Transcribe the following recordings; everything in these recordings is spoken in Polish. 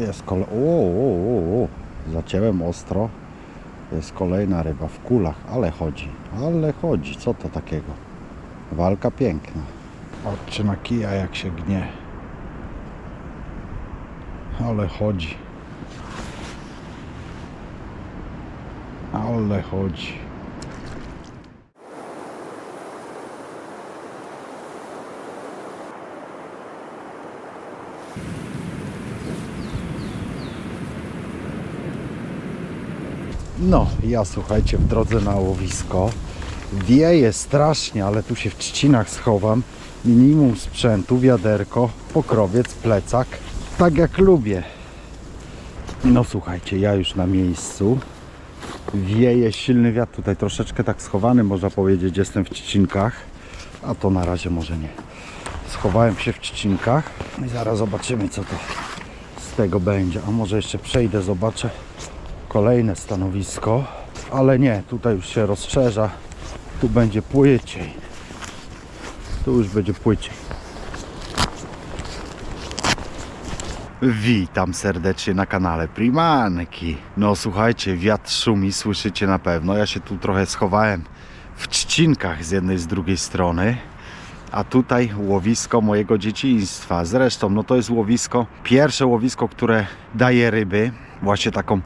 Jest kole... O, o, o, o. Zacięłem ostro. Jest kolejna ryba w kulach, ale chodzi. Ale chodzi. Co to takiego? Walka piękna. Patrzcie na kija jak się gnie. Ale chodzi. Ale chodzi. No, ja słuchajcie, w drodze na łowisko. Wieje strasznie, ale tu się w trzcinach schowam. Minimum sprzętu, wiaderko, pokrowiec, plecak. Tak jak lubię. No słuchajcie, ja już na miejscu. Wieje silny wiatr, tutaj troszeczkę tak schowany, można powiedzieć, jestem w trzcinkach. A to na razie może nie. Schowałem się w trzcinkach i zaraz zobaczymy co to z tego będzie. A może jeszcze przejdę, zobaczę kolejne stanowisko, ale nie, tutaj już się rozszerza, tu będzie płyciej, tu już będzie płyciej. Witam serdecznie na kanale Primanki. No słuchajcie, wiatr szumi, słyszycie na pewno. Ja się tu trochę schowałem w trzcinkach z jednej z drugiej strony. A tutaj łowisko mojego dzieciństwa. Zresztą, no to jest łowisko, pierwsze łowisko, które daje ryby. Właśnie taką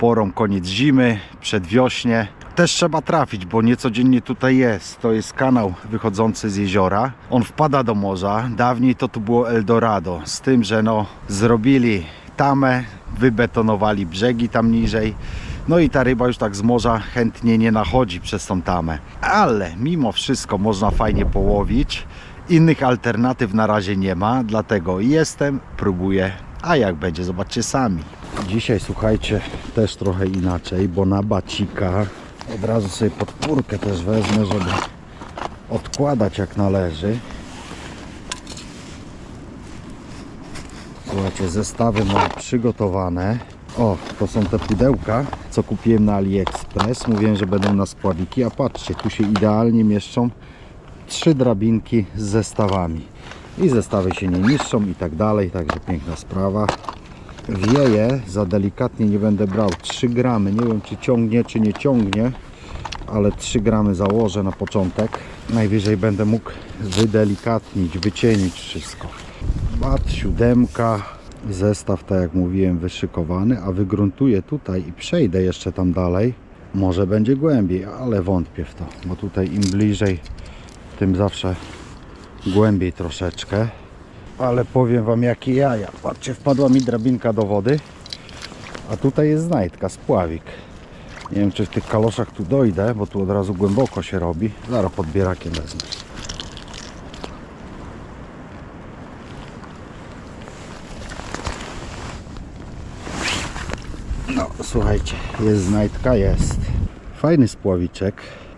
porą koniec zimy, przedwiośnie. Też trzeba trafić, bo niecodziennie tutaj jest. To jest kanał wychodzący z jeziora. On wpada do morza. Dawniej to tu było Eldorado. Z tym, że no zrobili tamę, wybetonowali brzegi tam niżej. No i ta ryba już tak z morza chętnie nie nachodzi przez tą tamę. Ale mimo wszystko można fajnie połowić. Innych alternatyw na razie nie ma, dlatego jestem, próbuję, a jak będzie, zobaczcie sami. Dzisiaj słuchajcie, też trochę inaczej, bo na bacika od razu sobie podpórkę też wezmę, żeby odkładać jak należy. Słuchajcie, zestawy mam przygotowane. O, to są te pudełka, co kupiłem na AliExpress. Mówiłem, że będą na spławiki, a patrzcie, tu się idealnie mieszczą trzy drabinki z zestawami. I zestawy się nie niszczą i tak dalej, także piękna sprawa. Wieje, za delikatnie nie będę brał 3 gramy. Nie wiem czy ciągnie, czy nie ciągnie, ale 3 gramy założę na początek. Najwyżej będę mógł wydelikatnić, wycienić wszystko. Bat, siódemka, zestaw, tak jak mówiłem, wyszykowany, a wygruntuję tutaj i przejdę jeszcze tam dalej. Może będzie głębiej, ale wątpię w to, bo tutaj im bliżej, tym zawsze głębiej troszeczkę. Ale powiem Wam jakie jaja. Patrzcie, wpadła mi drabinka do wody, a tutaj jest znajdka, spławik. Nie wiem czy w tych kaloszach tu dojdę, bo tu od razu głęboko się robi. Zaraz podbierakiem wezmę. No, słuchajcie, jest znajdka, jest. Fajny spławiczek.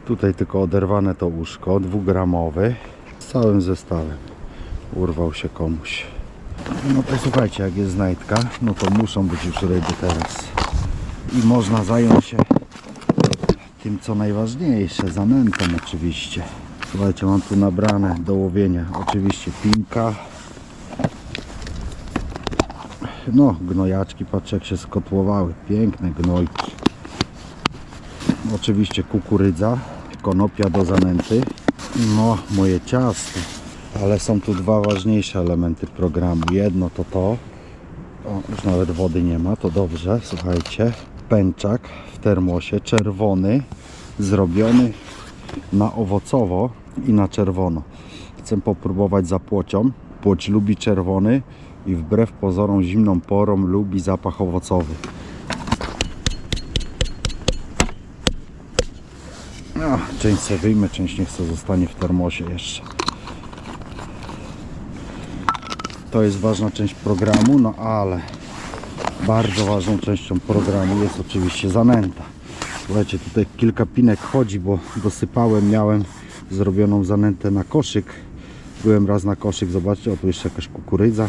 Tutaj tylko oderwane to łóżko, dwugramowy, całym zestawem. Urwał się komuś. No to słuchajcie, jak jest znajdka, no to muszą być już ryby teraz. I można zająć się tym, co najważniejsze, zanętą oczywiście. Słuchajcie, mam tu nabrane do łowienia oczywiście pinka. No, gnojaczki, patrzcie jak się skotłowały. Piękne gnojki. Oczywiście kukurydza, konopia do zanęty. No, moje ciasto. Ale są tu dwa ważniejsze elementy programu. Jedno to to. O, już nawet wody nie ma, to dobrze. Słuchajcie, pęczak w termosie, czerwony, zrobiony na owocowo i na czerwono. Chcę popróbować za płocią. Płoć lubi czerwony i wbrew pozorom zimną porą lubi zapach owocowy. No, część sobie wyjmę, część niech sobie zostanie w termosie jeszcze. To jest ważna część programu, no ale bardzo ważną częścią programu jest oczywiście zanęta. Słuchajcie, tutaj kilka pinek chodzi, bo dosypałem, miałem zrobioną zanętę na koszyk. Byłem raz na koszyk, zobaczcie, o tu jeszcze jakaś kukurydza.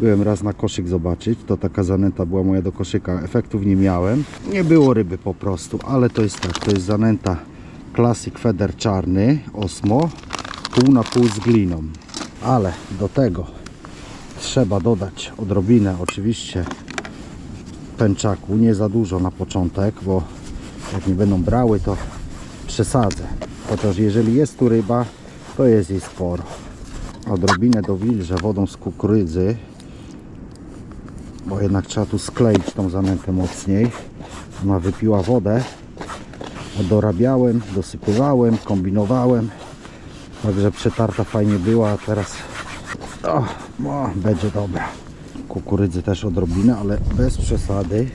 Byłem raz na koszyk zobaczyć, to taka zanęta była moja do koszyka. Efektów nie miałem, nie było ryby po prostu, ale to jest tak, to jest zanęta Classic Feder czarny, Osmo, pół na pół z gliną. Ale do tego trzeba dodać odrobinę oczywiście pęczaku, nie za dużo na początek, bo jak nie będą brały, to przesadzę. Chociaż jeżeli jest tu ryba, to jest jej sporo. Odrobinę dowilżę wodą z kukurydzy, bo jednak trzeba tu skleić tą zanętę mocniej. Ona wypiła wodę. Dorabiałem, dosypywałem, kombinowałem. Także przetarta fajnie była, a teraz o, o, będzie dobra. Kukurydzy też odrobinę, ale bez przesady.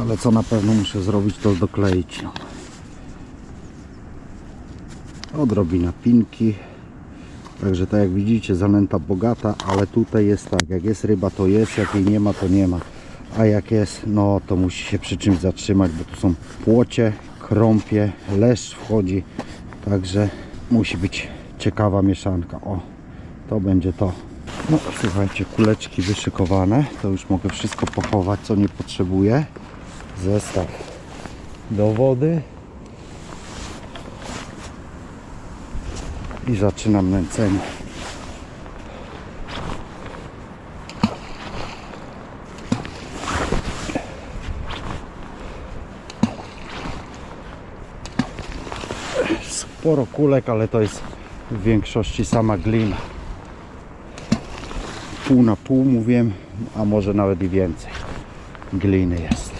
Ale co na pewno muszę zrobić, to dokleić. No. Odrobina pinki. Także tak jak widzicie, zanęta bogata, ale tutaj jest tak, jak jest ryba to jest, jak jej nie ma to nie ma. A jak jest, no to musi się przy czymś zatrzymać, bo tu są płocie, krąpie, leszcz wchodzi. Także musi być ciekawa mieszanka. O, to będzie to. No słuchajcie, kuleczki wyszykowane. To już mogę wszystko pochować, co nie potrzebuję. Zestaw do wody. I zaczynam nęcenie. Sporo kulek, ale to jest w większości sama glina. Pół na pół mówiłem, a może nawet i więcej gliny jest.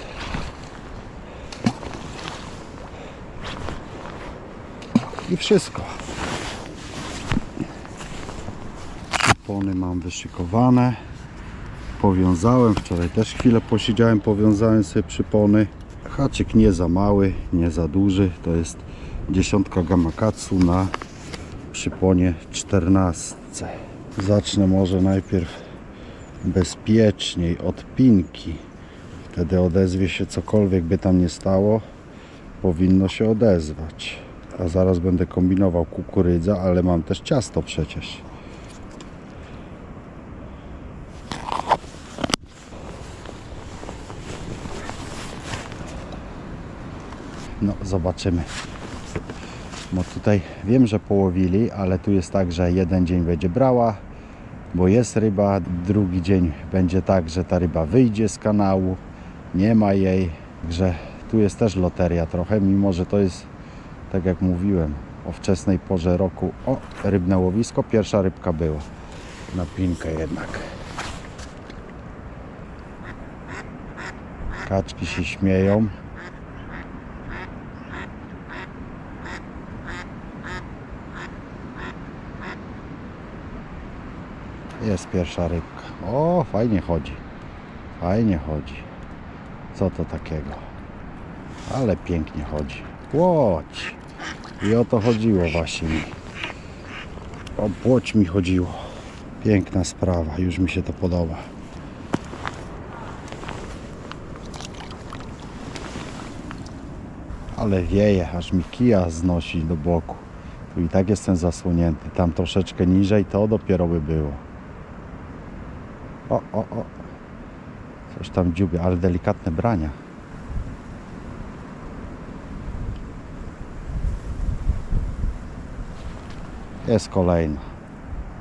I wszystko. Opony mam wyszykowane. Powiązałem, wczoraj też chwilę posiedziałem, powiązałem sobie przypony. Haczyk nie za mały, nie za duży. To jest dziesiątka Gamakatsu na przyponie 14. Zacznę może najpierw bezpieczniej od pinki. Wtedy odezwie się cokolwiek by tam nie stało. Powinno się odezwać. A zaraz będę kombinował kukurydza, ale mam też ciasto przecież. No, zobaczymy. Bo tutaj wiem, że połowili, ale tu jest tak, że jeden dzień będzie brała, bo jest ryba, drugi dzień będzie tak, że ta ryba wyjdzie z kanału, nie ma jej, że tu jest też loteria trochę, mimo że to jest, tak jak mówiłem, o wczesnej porze roku. O, rybne łowisko, pierwsza rybka była. Na pinkę jednak. Kaczki się śmieją. Jest pierwsza rybka. O, fajnie chodzi. Fajnie chodzi. Co to takiego? Ale pięknie chodzi. Płoć. I o to chodziło właśnie. O płoć mi chodziło. Piękna sprawa. Już mi się to podoba. Ale wieje, aż mi kija znosi do boku. Tu i tak jestem zasłonięty. Tam troszeczkę niżej to dopiero by było. O, o, o. Coś tam dziubie, ale delikatne brania. Jest kolejna.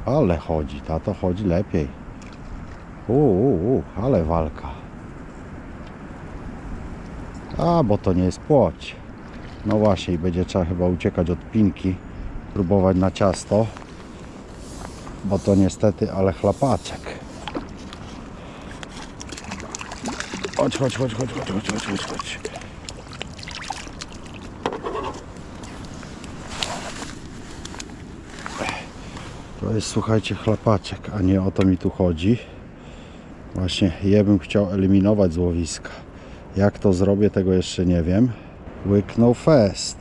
Ale chodzi, tato chodzi lepiej. Uuu, ale walka. A, bo to nie jest płoć. No właśnie, i będzie trzeba chyba uciekać od pinki, próbować na ciasto, bo to niestety, ale chlapaczek. Chodź, chodź, chodź, chodź, chodź, chodź, chodź, chodź, chodź. To jest, słuchajcie, chlapaczek, a nie o to mi tu chodzi. Właśnie je bym chciał eliminować z łowiska. Jak to zrobię, tego jeszcze nie wiem. Łyknął fest.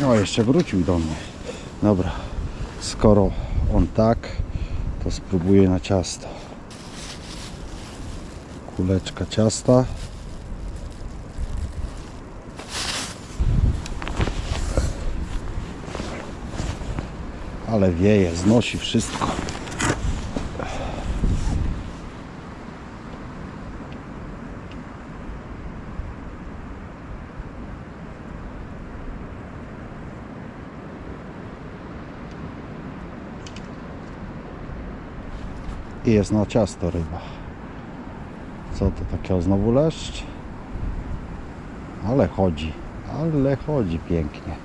No, jeszcze wrócił do mnie. Dobra, skoro on tak, to spróbuję na ciasto. Kuleczka ciasta. Ale wieje, znosi wszystko. I jest na ciasto ryba. Co to takiego znowu leszcz? Ale chodzi, ale chodzi pięknie.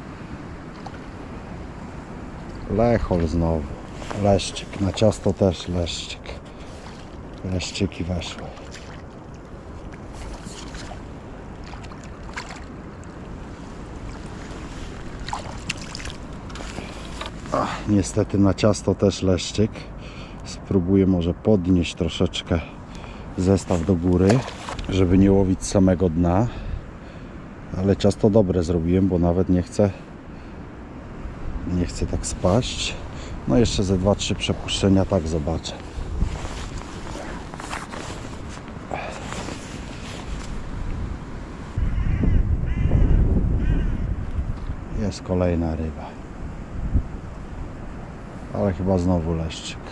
Lechol znowu. Leszczyk, na ciasto też leszczyk. Leszczyki weszły. Ach, niestety na ciasto też leszczyk. Spróbuję może podnieść troszeczkę zestaw do góry, żeby nie łowić samego dna. Ale ciasto dobre zrobiłem, bo nawet nie chcę nie chcę tak spaść. No jeszcze ze 2-3 przepuszczenia tak zobaczę. Jest kolejna ryba. Ale chyba znowu leszczyk.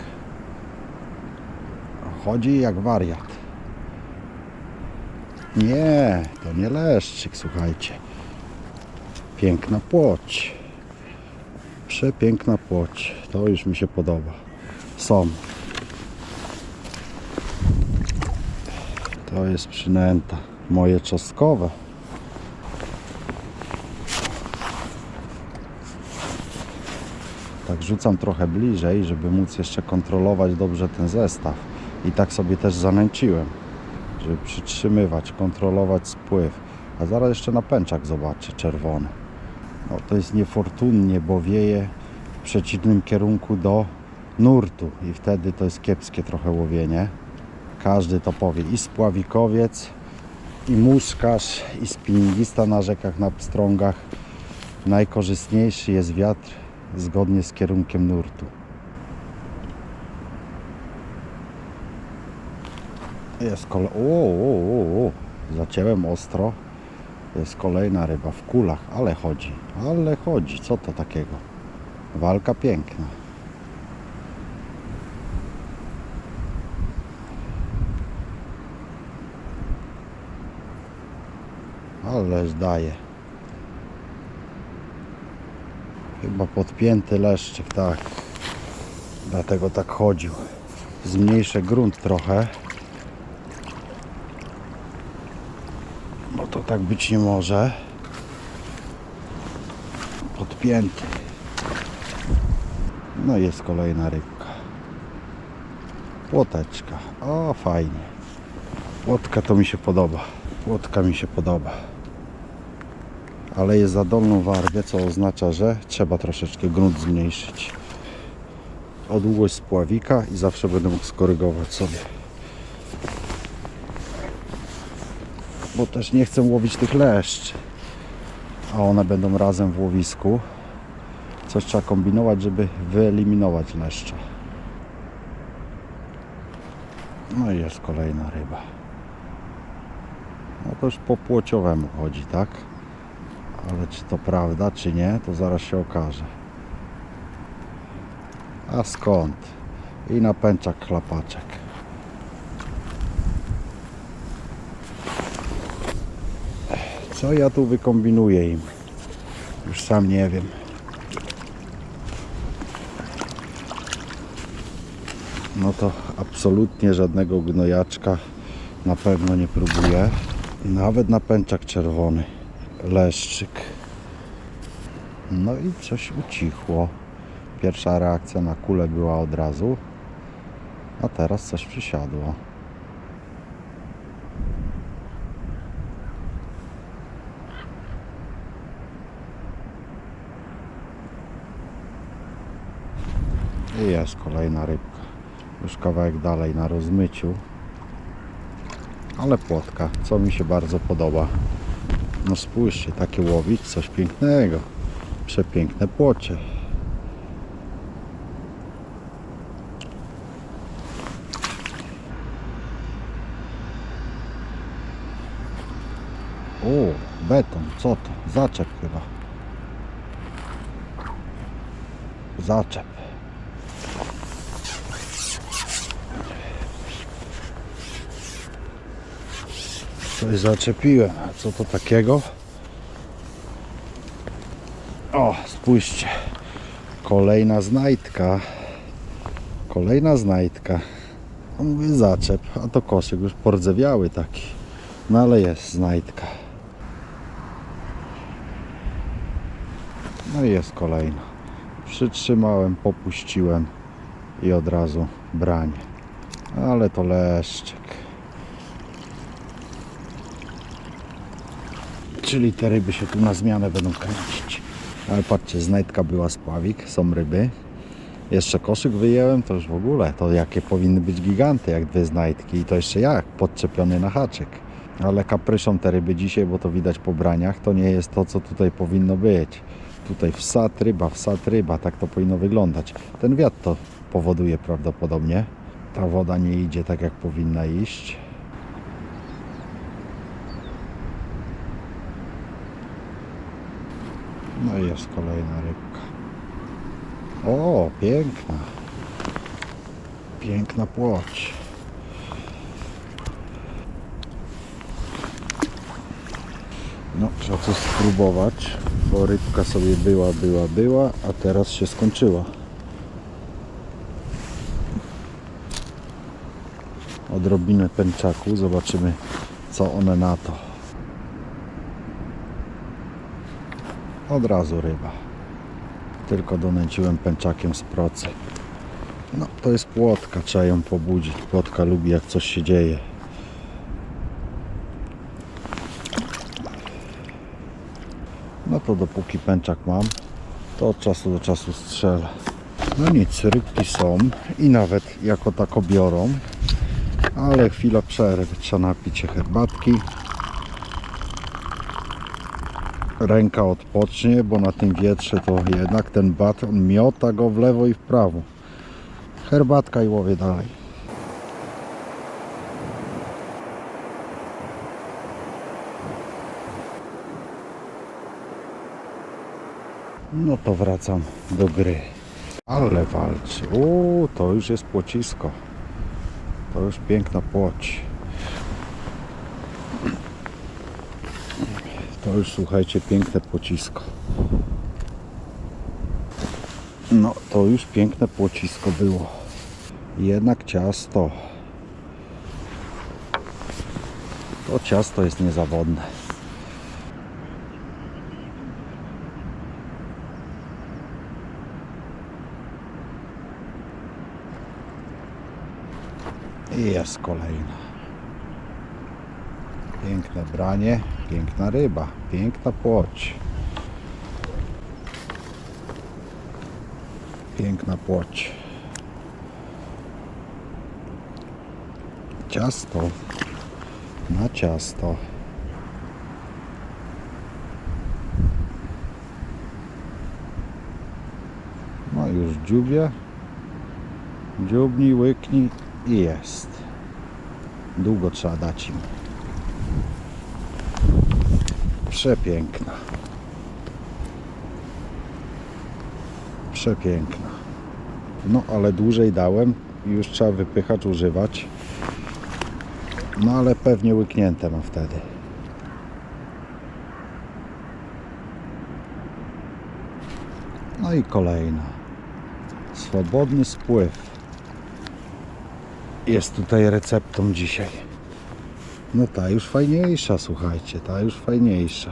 Chodzi jak wariat. Nie, to nie leszczyk, słuchajcie. Piękna płoć. Przepiękna płoć. To już mi się podoba. Są. To jest przynęta. Moje czosnkowe. Tak rzucam trochę bliżej, żeby móc jeszcze kontrolować dobrze ten zestaw. I tak sobie też zanęciłem, żeby przytrzymywać, kontrolować spływ. A zaraz jeszcze na pęczak zobaczę, czerwony. No, to jest niefortunnie, bo wieje w przeciwnym kierunku do nurtu i wtedy to jest kiepskie trochę łowienie. Każdy to powie. I spławikowiec, i muszkarz, i spinningista na rzekach, na pstrągach. Najkorzystniejszy jest wiatr zgodnie z kierunkiem nurtu. Jest. Zacięłem ostro. Jest kolejna ryba w kulach, ale chodzi, ale chodzi. Co to takiego? Walka piękna. Ależ daje. Chyba podpięty leszczyk, tak. Dlatego tak chodził. Zmniejszę grunt trochę. To tak być nie może. Podpięty. No jest kolejna rybka. Płoteczka. O, fajnie. Płotka to mi się podoba. Płotka mi się podoba. Ale jest za dolną wargę, co oznacza, że trzeba troszeczkę grunt zmniejszyć. O długość spławika i zawsze będę mógł skorygować sobie. Bo też nie chcę łowić tych leszcz. A one będą razem w łowisku. Coś trzeba kombinować, żeby wyeliminować leszcze. No i jest kolejna ryba. No to już po płociowemu chodzi, tak? Ale czy to prawda, czy nie, to zaraz się okaże. A skąd? I na pęczak. Co ja tu wykombinuję im? Już sam nie wiem. No to absolutnie żadnego gnojaczka na pewno nie próbuję. Nawet na pęczak czerwony. Leszczyk. No i coś ucichło. Pierwsza reakcja na kulę była od razu. A teraz coś przysiadło. I jest kolejna rybka. Już kawałek dalej na rozmyciu. Ale płotka, co mi się bardzo podoba. No spójrzcie, takie łowić, coś pięknego. Przepiękne płocie. O, beton, co to? Zaczep chyba. Zaczep. Coś zaczepiłem. A co to takiego? O, spójrzcie. Kolejna znajdka. Kolejna znajdka. A mówię zaczep, a to koszyk już pordzewiały taki. No ale jest znajdka. No i jest kolejna. Przytrzymałem, popuściłem i od razu branie. Ale to leszczyk. Czyli te ryby się tu na zmianę będą kręcić. Ale patrzcie, znajdka była spławik, są ryby. Jeszcze koszyk wyjęłem, to już w ogóle, to jakie powinny być giganty, jak dwie znajdki. I to jeszcze jak, podczepiony na haczyk. Ale kapryszą te ryby dzisiaj, bo to widać po braniach, to nie jest to, co tutaj powinno być. Tutaj wsad ryba, wsad ryba, tak to powinno wyglądać. Ten wiatr to powoduje prawdopodobnie. Ta woda nie idzie tak, jak powinna iść. No i jest kolejna rybka. O, piękna. Piękna płoć. No, trzeba coś spróbować, bo rybka sobie była, była, była, a teraz się skończyła. Odrobinę pęczaku, zobaczymy co one na to. Od razu ryba. Tylko donęciłem pęczakiem z procy. No, to jest płotka, trzeba ją pobudzić. Płotka lubi jak coś się dzieje. No to dopóki pęczak mam, to od czasu do czasu strzelę. No nic, rybki są i nawet jako tako biorą. Ale chwila przerwy, trzeba napić się herbatki. Ręka odpocznie, bo na tym wietrze to jednak ten bat, on miota go w lewo i w prawo. Herbatka i łowię dalej. No to wracam do gry. Ale walczy. O, to już jest płocisko. To już piękna płoć. To już słuchajcie, piękne płocisko. No, to już piękne płocisko było. Jednak ciasto. To ciasto jest niezawodne. I jest kolejna. Piękne branie, piękna ryba, piękna płoć. Piękna płoć. Ciasto na ciasto. No już dziubie. Dziubnij, łyknij i jest. Długo trzeba dać im. Przepiękna. Przepiękna. No ale dłużej dałem już trzeba wypychacz używać. No ale pewnie łyknięte ma wtedy. No i kolejna. Swobodny spływ jest tutaj receptą dzisiaj. No ta już fajniejsza, słuchajcie, ta już fajniejsza.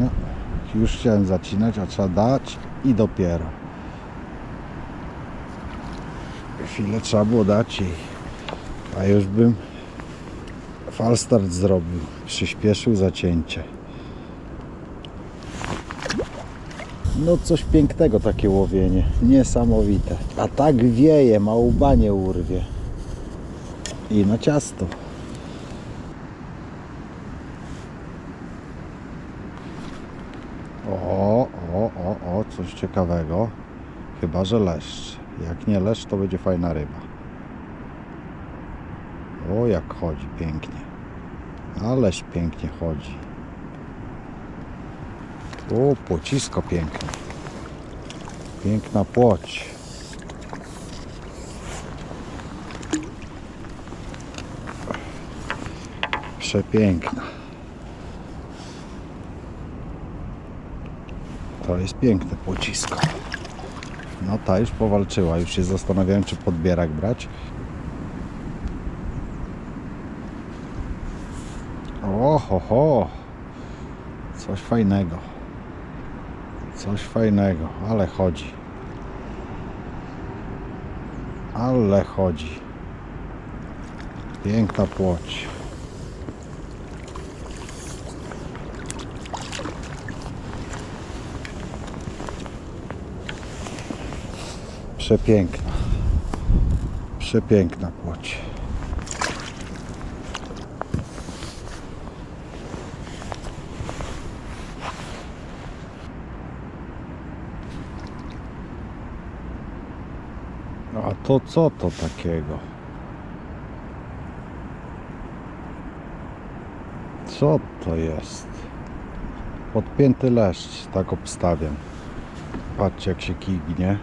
No, już chciałem zacinać, a trzeba dać i dopiero. Chwilę trzeba było dać jej, a już bym falstart zrobił, przyspieszył zacięcie. No coś pięknego takie łowienie, niesamowite. A tak wieje, ma łbanie urwie. I na ciasto. O, o, o, o, coś ciekawego. Chyba, że leszcz. Jak nie leszcz, to będzie fajna ryba. O, jak chodzi pięknie. Ależ pięknie chodzi. O, płocisko piękne. Piękna płoć. Przepiękna. To jest piękne płocisko. No ta już powalczyła. Już się zastanawiałem, czy podbierak brać. O, ho, ho. Coś fajnego. Coś fajnego, ale chodzi. Ale chodzi. Piękna płoć. Przepiękna. Przepiękna płoć. A to co to takiego? Co to jest? Podpięty leszcz, tak obstawiam. Patrzcie jak się kignie.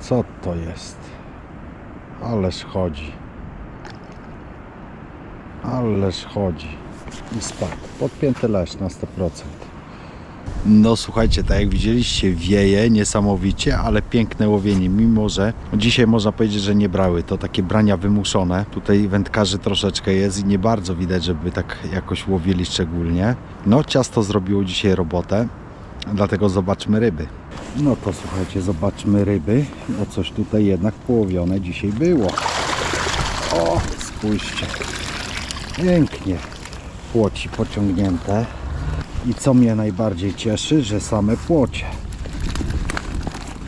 Co to jest? Ależ chodzi. Ależ chodzi. I spadł. Podpięty leszcz na 100%. No słuchajcie, tak jak widzieliście, wieje niesamowicie, ale piękne łowienie, mimo że dzisiaj można powiedzieć, że nie brały. To takie brania wymuszone. Tutaj wędkarzy troszeczkę jest i nie bardzo widać, żeby tak jakoś łowili szczególnie. No ciasto zrobiło dzisiaj robotę, dlatego zobaczmy ryby. No to słuchajcie, zobaczmy ryby, bo coś tutaj jednak połowione dzisiaj było. O, spójrzcie. Pięknie. Płoci pociągnięte. I co mnie najbardziej cieszy, że same płocie.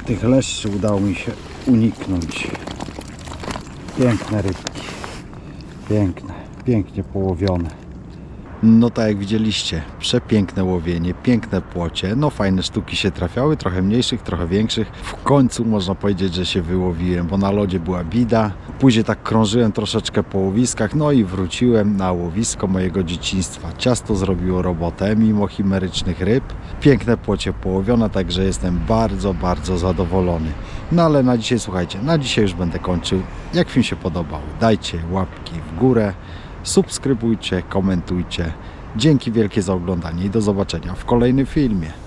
Tych leszczy udało mi się uniknąć. Piękne rybki. Piękne, pięknie połowione. No tak jak widzieliście, przepiękne łowienie, piękne płocie, no fajne sztuki się trafiały, trochę mniejszych, trochę większych. W końcu można powiedzieć, że się wyłowiłem, bo na lodzie była bida. Później tak krążyłem troszeczkę po łowiskach, no i wróciłem na łowisko mojego dzieciństwa. Ciasto zrobiło robotę, mimo chimerycznych ryb. Piękne płocie połowione, także jestem bardzo, bardzo zadowolony. No ale na dzisiaj, słuchajcie, na dzisiaj już będę kończył. Jak film się podobał, dajcie łapki w górę subskrybujcie, komentujcie. Dzięki wielkie za oglądanie i do zobaczenia w kolejnym filmie.